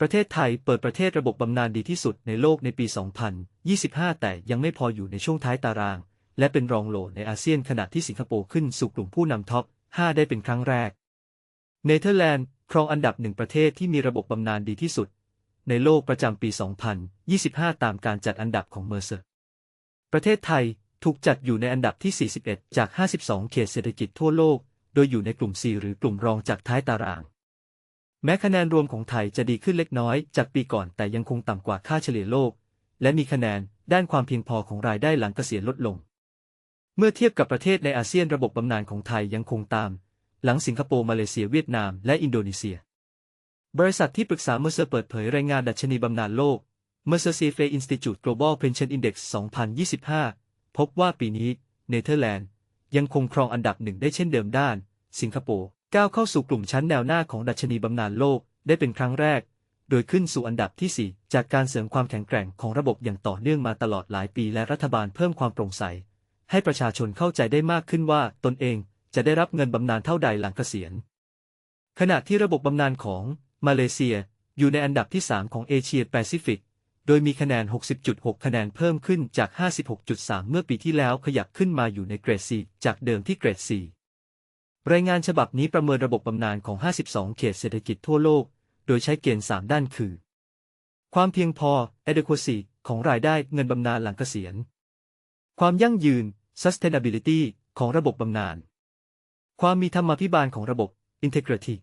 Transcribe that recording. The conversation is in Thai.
ประเทศไทยเปิดประเทศระบบบำนาญดีที่สุดในโลกในปี 2025 แต่ยังไม่พออยู่ในช่วงท้ายตาราง และเป็นรองโหลในอาเซียนขณะที่สิงคโปร์ขึ้นสู่กลุ่มผู้นำท็อป 5 ได้เป็นครั้งแรก เนเธอร์แลนด์ครองอันดับหนึ่งประเทศที่มีระบบบำนาญดีที่สุด ในโลกประจำปี 2025 ตามการจัดอันดับของเมอร์เซอร์ประเทศไทยถูกจัดอยู่ในอันดับที่ 41 จาก 52 เขตเศรษฐกิจทั่วโลก โดยอยู่ในกลุ่ม4หรือกลุ่มรองจากท้ายตาราง แม้คะแนนรวมของไทยจะดีขึ้นเล็กน้อยจากปีก่อนแต่ยังคงต่ำกว่าค่าเฉลี่ยโลก และมีคะแนนด้านความเพียงพอของรายได้หลังเกษียณลดลง เมื่อเทียบกับประเทศในอาเซียนระบบบำนาญของไทยยังคงตาม หลังสิงคโปร์มาเลเซียเวียดนามและอินโดนีเซีย บริษัทที่ปรึกษาเมอร์เซอร์เปิดเผยรายงานดัชนีบำนาญโลก Mercer CFA Institute Global Pension Index 2025 พบว่าปีนี้ เนเธอร์แลนด์ยังคงครองอันดับหนึ่งได้เช่นเดิมด้าน สิงคโปร์ ก้าวเข้าสู่กลุ่มชั้นแนวหน้าของดัชนีบำนาญโลกได้เป็นครั้งแรก โดยขึ้นสู่อันดับที่ 4 จากการเสริมความแข็งแกร่งของระบบอย่างต่อเนื่องมาตลอดหลายปีและรัฐบาลเพิ่มความโปร่งใส ให้ประชาชนเข้าใจได้มากขึ้นว่าตนเองจะได้รับเงินบำนาญเท่าใดหลังเกษียณ ขณะที่ระบบบำนาญของมาเลเซียอยู่ในอันดับที่ 3 ของเอเชียแปซิฟิก โดยมีคะแนน 60.6 คะแนนเพิ่มขึ้นจาก 56.3 เมื่อปีที่แล้วขยับขึ้นมาอยู่ในเกรด 4 จากเดิมที่เกรด 4 รายงานฉบับนี้ประเมินระบบบำนาญของ 52 เขตเศรษฐกิจทั่วโลก โดยใช้เกณฑ์ 3 ด้านคือ ความเพียงพอ adequacy ของรายได้เงินบำนาญหลังเกษียณ ความยั่งยืน sustainability ของระบบบำนาญ ความมีธรรมาภิบาลของระบบ integrity